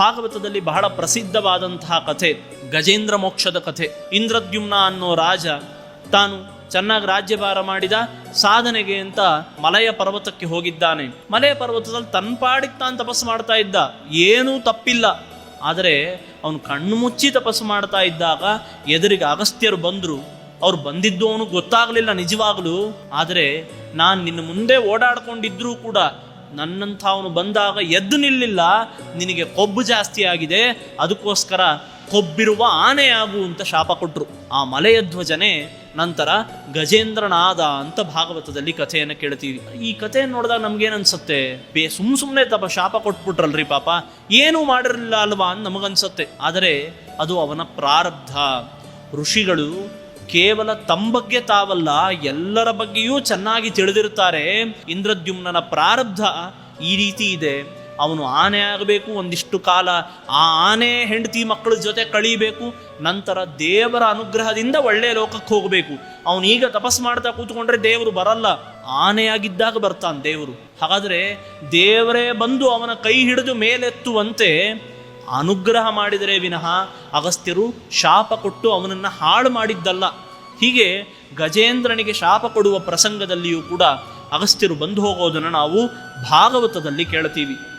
ಭಾಗವತದಲ್ಲಿ ಬಹಳ ಪ್ರಸಿದ್ಧವಾದಂತಹ ಕಥೆ, ಗಜೇಂದ್ರ ಮೋಕ್ಷದ ಕಥೆ. ಇಂದ್ರದ್ಯುಮ್ನ ಅನ್ನೋ ರಾಜ ತಾನು ಚೆನ್ನಾಗಿ ರಾಜ್ಯಭಾರ ಮಾಡಿದ ಸಾಧನೆಗೆ ಅಂತ ಮಲಯ ಪರ್ವತಕ್ಕೆ ಹೋಗಿದ್ದಾನೆ. ಮಲಯ ಪರ್ವತದಲ್ಲಿ ತನ್ನ ಪಾಡಿಗೆ ತಾನು ತಪಸ್ಸು ಮಾಡ್ತಾ ಇದ್ದ. ಏನೂ ತಪ್ಪಿಲ್ಲ. ಆದರೆ ಅವನು ಕಣ್ಣು ಮುಚ್ಚಿ ತಪಸ್ಸು ಮಾಡ್ತಾ ಇದ್ದಾಗ ಎದುರಿಗೆ ಅಗಸ್ತ್ಯರು ಬಂದರು. ಅವ್ರು ಬಂದಿದ್ದು ಅವನು ಗೊತ್ತಾಗಲಿಲ್ಲ ನಿಜವಾಗಲೂ. ಆದರೆ ನಾನು ನಿನ್ನ ಮುಂದೆ ಓಡಾಡ್ಕೊಂಡಿದ್ರೂ ಕೂಡ ನನ್ನಂಥ ಅವನು ಬಂದಾಗ ಎದ್ದು ನಿಲ್ಲಿಲ್ಲ, ನಿನಗೆ ಕೊಬ್ಬು ಜಾಸ್ತಿ ಆಗಿದೆ, ಅದಕ್ಕೋಸ್ಕರ ಕೊಬ್ಬಿರುವ ಆನೆಯಾಗು ಅಂತ ಶಾಪ ಕೊಟ್ಟರು ಆ ಮಲೆಯ ಧ್ವಜನೇ ನಂತರ ಗಜೇಂದ್ರನಾದ ಅಂತ ಭಾಗವತದಲ್ಲಿ ಕಥೆಯನ್ನು ಕೇಳ್ತೀವಿ. ಈ ಕಥೆಯನ್ನು ನೋಡಿದಾಗ ನಮ್ಗೇನು ಅನ್ಸುತ್ತೆ ಬೇ ಸುಮ್ ಸುಮ್ಮನೆ ತಪ ಶಾಪ ಕೊಟ್ಬಿಟ್ರಲ್ರಿ ಪಾಪ. ಏನೂ ಮಾಡಿರಲಿಲ್ಲ ಅಲ್ವಾ ಅಂತ ನಮಗನ್ಸುತ್ತೆ. ಆದರೆ ಅದು ಅವನ ಪ್ರಾರಬ್ಧ. ಋಷಿಗಳು ಕೇವಲ ತಮ್ಮ ಬಗ್ಗೆ ತಾವಲ್ಲ, ಎಲ್ಲರ ಬಗ್ಗೆಯೂ ಚೆನ್ನಾಗಿ ತಿಳಿದಿರುತ್ತಾರೆ. ಇಂದ್ರದ್ಯುಮ್ನನ ಪ್ರಾರಬ್ಧ ಈ ರೀತಿ ಇದೆ. ಅವನು ಆನೆ ಆಗಬೇಕು, ಒಂದಿಷ್ಟು ಕಾಲ ಆ ಆನೆ ಹೆಂಡತಿ ಮಕ್ಕಳ ಜೊತೆ ಕಳೀಬೇಕು, ನಂತರ ದೇವರ ಅನುಗ್ರಹದಿಂದ ಒಳ್ಳೆಯ ಲೋಕಕ್ಕೆ ಹೋಗಬೇಕು. ಅವನು ಈಗ ತಪಸ್ ಮಾಡ್ತಾ ಕೂತ್ಕೊಂಡ್ರೆ ದೇವರು ಬರಲ್ಲ, ಆನೆಯಾಗಿದ್ದಾಗ ಬರ್ತಾನೆ ದೇವರು. ಹಾಗಾದರೆ ದೇವರೇ ಬಂದು ಅವನ ಕೈ ಹಿಡಿದು ಮೇಲೆತ್ತುವಂತೆ ಅನುಗ್ರಹ ಮಾಡಿದರೆ ವಿನಃ ಅಗಸ್ತ್ಯರು ಶಾಪ ಕೊಟ್ಟು ಅವನನ್ನು ಹಾಳು ಮಾಡಿದ್ದಲ್ಲ. ಹೀಗೆ ಗಜೇಂದ್ರನಿಗೆ ಶಾಪ ಕೊಡುವ ಪ್ರಸಂಗದಲ್ಲಿಯೂ ಕೂಡ ಅಗಸ್ತ್ಯರು ಬಂದು ಹೋಗೋದನ್ನು ನಾವು ಭಾಗವತದಲ್ಲಿ ಕೇಳ್ತೀವಿ.